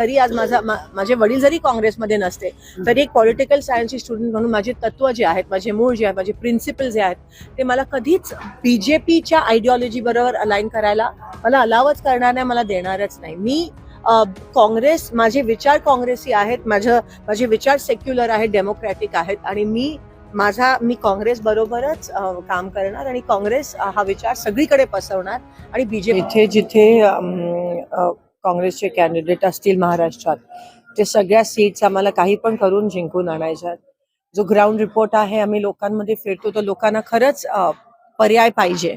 तरी आज माझा माझे वडील जरी काँग्रेसमध्ये नसते तरी एक पॉलिटिकल सायन्सची स्टुडंट म्हणून माझी तत्व जे आहेत माझे मूळ जे आहेत माझे प्रिन्सिपल जे आहेत ते मला कधीच बीजेपीच्या आयडिओलॉजी बरोबर अलाइन करायला मला अलावच करणार नाही मला देणारच नाही. मी काँग्रेस माझे विचार काँग्रेसी आहेत माझं माझे विचार सेक्युलर आहेत डेमोक्रॅटिक आहेत आणि मी माझा मी काँग्रेस बरोबरच काम करणार आणि काँग्रेस हा विचार सगळीकडे पसरवणार आणि बीजेपी इथे जिथे काँग्रेसचे कॅन्डिडेट असतील महाराष्ट्रात. ते सगळ्या सीट्स आम्हाला काही पण करून जिंकून आणायच्यात जो ग्राउंड रिपोर्ट आहे आम्ही लोकांमध्ये फिरतो तर लोकांना खरंच पर्याय पाहिजे.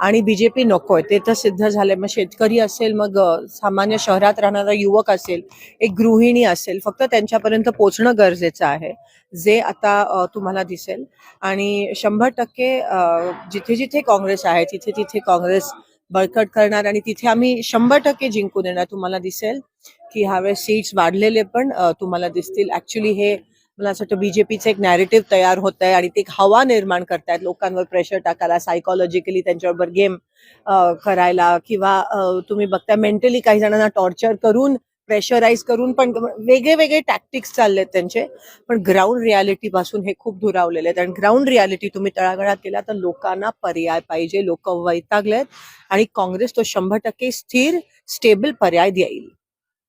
आणि बीजेपी नकोय. ते तर सिद्ध झालंय. मग शेतकरी असेल मग सामान्य शहरात राहणारा युवक असेल एक गृहिणी असेल फक्त त्यांच्यापर्यंत पोचणं गरजेचं आहे. जे आता तुम्हाला दिसेल. आणि शंभर टक्के जिथे जिथे काँग्रेस आहे तिथे तिथे काँग्रेस बळकट करणार आणि तिथे आम्ही शंभर टक्के जिंकून येणार तुम्हाला दिसेल की ह्यावेळेस सीट्स वाढलेले पण तुम्हाला दिसतील. ऍक्च्युली हे मला असं वाटतं बीजेपीचं एक नॅरेटिव्ह तयार होत आहे आणि ते एक हवा निर्माण करतायत. लोकांवर प्रेशर टाकायला सायकोलॉजिकली त्यांच्याबरोबर गेम करायला किंवा तुम्ही बघता मेंटली काही जणांना टॉर्चर करून प्रेशराईज करून पण वेगळे वेगळे टॅक्टिक्स चाललेत त्यांचे. पण ग्राउंड रियालिटी पासून हे खूप दुरावलेले आहेत. आणि ग्राउंड रियालिटी तुम्ही तळागळात केला तर लोकांना पर्याय पाहिजे. लोक वैतागलेत. आणि काँग्रेस तो शंभर टक्के स्थिर स्टेबल पर्याय देईल.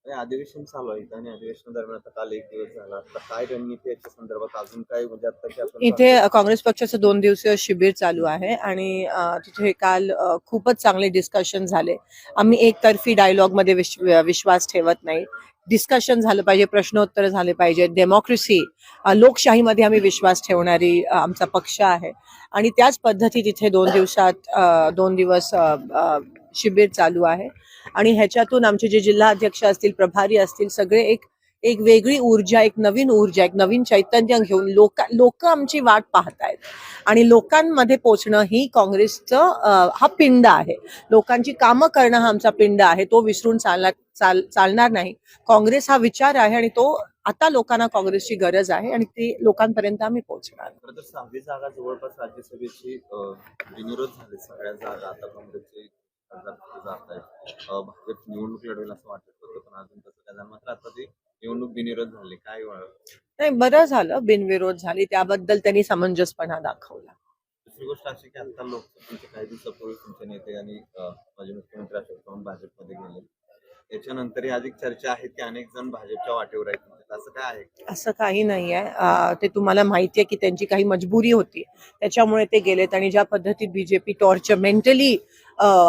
आणि अधिवेशन चालू आहे आणि अधिवेशन दरम्यान आता काल एक दिवस झाला. आता काय रणनीती याच्या संदर्भात? अजून काय म्हणजे आता की आपण इथे काँग्रेस पक्षाचं दोन दिवसीय शिबिर चालू आहे आणि अ, तिथे काल अ, खूपच चांगले डिस्कशन झाले. आम्ही एकतर्फी डायलॉगमध्ये विश्व- विश्वास ठेवत नाही. डिस्कशन झालं पाहिजे प्रश्नोत्तर झाले पाहिजे डेमोक्रेसी लोकशाहीमध्ये आम्ही विश्वास ठेवणारी अ, आमचा पक्ष आहे. आणि त्याच पद्धती तिथे दोन दिवसात अ, दोन दिवस अ, अ, शिबिर चालू आहे. आणि ह्याच्यातून आमचे जे जिल्हा अध्यक्ष असतील प्रभारी असतील सगळे एक एक वेगळी ऊर्जा एक नवीन ऊर्जा एक नवीन चैतन्य घेऊन लोक लोक आमची वाट पाहतायत. आणि लोकांमध्ये पोचणं ही काँग्रेसचं हा पिंड आहे. लोकांची कामं करणं हा आमचा पिंड आहे. तो विसरून चालणार चाल चालणार नाही. काँग्रेस हा विचार आहे आणि तो आता लोकांना काँग्रेसची गरज आहे आणि ती लोकांपर्यंत आम्ही पोहोचणार. सहावी जागा जवळपास राज्यसभेची बिनविरोध झाली. सगळ्या जागा आता काँग्रेसची जात आहेत अं, भाजप निवडणूक लढवेल असं वाटत होतं पण अजून तसं काय झालं मात्र आता ती निवडणूक बिनविरोध झाली काय नाही बरं झालं बिनविरोध झाली. त्याबद्दल त्यांनी समंजसपणा दाखवला. दुसरी गोष्ट अशी की आता लोकसभेचे काही दिवसापूर्वी तुमचे नेते आणि माजी मुख्यमंत्री अशोक चव्हाण भाजपमध्ये गेले. त्याच्यानंतरही अधिक चर्चा आहे की अनेक जण भाजपच्या वाटेवर आहेत असं काय आहे? असं काही नाहीये आहे. ते तुम्हाला माहिती आहे की त्यांची काही मजबुरी होती. त्याच्यामुळे ते गेलेत आणि ज्या पद्धतीत बीजेपी टॉर्चर मेंटली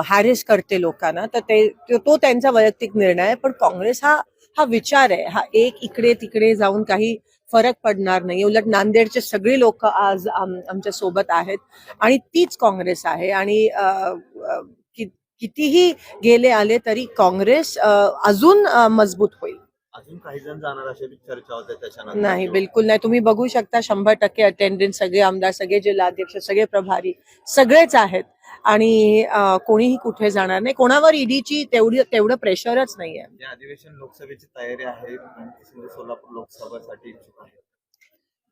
हॅरेस करते लोकांना तर ते तो- त्यांचा वैयक्तिक निर्णय आहे. पण काँग्रेस हा हा विचार आहे. हा एक इकडे तिकडे जाऊन काही फरक पडणार नाही. उलट नांदेडचे सगळे लोक आज आमच्यासोबत आहेत. आणि तीच काँग्रेस आहे. आणि कितीही गेले आले तरी काँग्रेस अजून मजबूत होईल. अजून काही जण जाणार अशी चर्चा होते त्याच्यानंतर नाही बिलकुल नाही. तुम्ही बघू शकता शंभर टक्के अटेंडन्स सगळे आमदार सगळे जिल्हाध्यक्ष सगळे प्रभारी सगळेच आहेत. आणि कोणीही कुठे जाणार नाही. कोणावर ईडीची तेवढी तेवढं प्रेशरच नाहीये. अधिवेशन लोकसभेची तयारी आहे शिंदे सोलापूर लोकसभेसाठी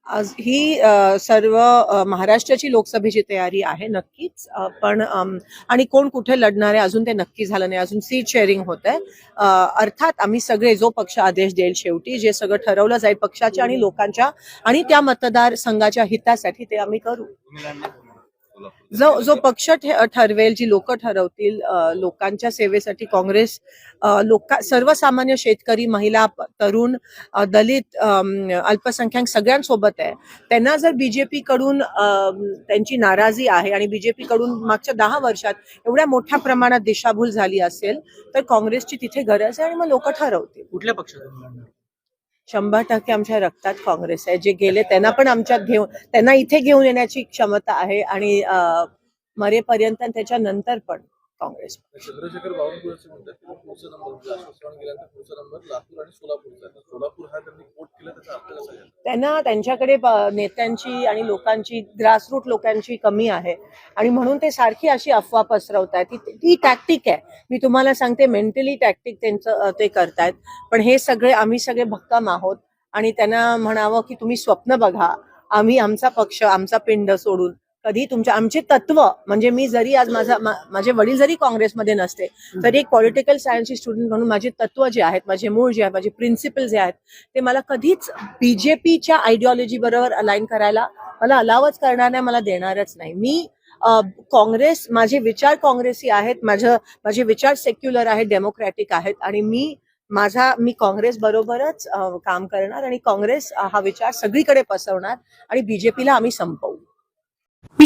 आज ही सर्व महाराष्ट्राची लोकसभेची तयारी आहे नक्कीच पण आणि कोण कुठे लढणार आहे अजून ते नक्की झालं नाही. अजून सीट शेअरिंग होत आहे. अर्थात आम्ही सगळे जो पक्ष आदेश देईल शेवटी जे सगळं ठरवलं जाईल पक्षाच्या आणि लोकांच्या आणि त्या मतदारसंघाच्या हितासाठी ते आम्ही करू. सोलापूर जो जो पक्ष ठरवेल जी लोक ठरवतील लोकांच्या सेवेसाठी काँग्रेस लोका सर्वसामान्य शेतकरी महिला तरुण दलित अल्पसंख्याक सगळ्यांसोबत आहे. त्यांना जर बीजेपी कडून त्यांची नाराजी आहे आणि बीजेपी कडून मागच्या दहा वर्षात एवढ्या मोठ्या प्रमाणात दिशाभूल झाली असेल तर काँग्रेसची तिथे गरज आहे आणि मग लोक ठरवतील. कुठल्या पक्षातून लढणार शंभर टक्के आमच्या रक्तात काँग्रेस आहे. जे गेले त्यांना पण आमच्यात घेऊन त्यांना इथे घेऊन येण्याची क्षमता आहे आणि मरेपर्यंत त्याच्यानंतर पण. काँग्रेस. चंद्रशेखर बावनकुळे म्हणतात की पुढचा नंबर चव्हाण गेल्यानंतर पुढचा नंबर लातूर आणि सोलापूरचा सोलापूर हा त्यांनी कोट केला त्याचा अर्थ कसा त्यांना त्यांच्याकडे नेत्यांची आणि लोकांची ग्रासरूट लोकांची कमी आहे. आणि म्हणून ते सारखी अशी अफवा पसरवत आहेत ती टॅक्टिक आहे. मी तुम्हाला सांगते मेंटली टॅक्टिक त्यांचं ते करतायत. पण हे सगळे आम्ही सगळे भक्कम आहोत. आणि त्यांना म्हणावं की तुम्ही स्वप्न बघा. आम्ही आमचा पक्ष आमचा पिंड सोडून. कधी तुमच्या आमचे तत्व म्हणजे मी जरी आज माझा माझे वडील जरी काँग्रेसमध्ये नसते तरी एक पॉलिटिकल सायन्सची स्टुडंट म्हणून माझे तत्व जे आहेत माझे मूळ जे आहेत माझे प्रिन्सिपल जे आहेत ते मला कधीच बीजेपीच्या आयडिओलॉजी बरोबर अलाइन करायला मला अलावच करणार नाही मला देणारच नाही. मी काँग्रेस माझे विचार काँग्रेसी आहेत माझं माझे विचार सेक्युलर आहेत डेमोक्रॅटिक आहेत आणि मी माझा मी काँग्रेस बरोबरच काम करणार आणि काँग्रेस हा विचार सगळीकडे पसरवणार आणि बीजेपीला आम्ही संपवू.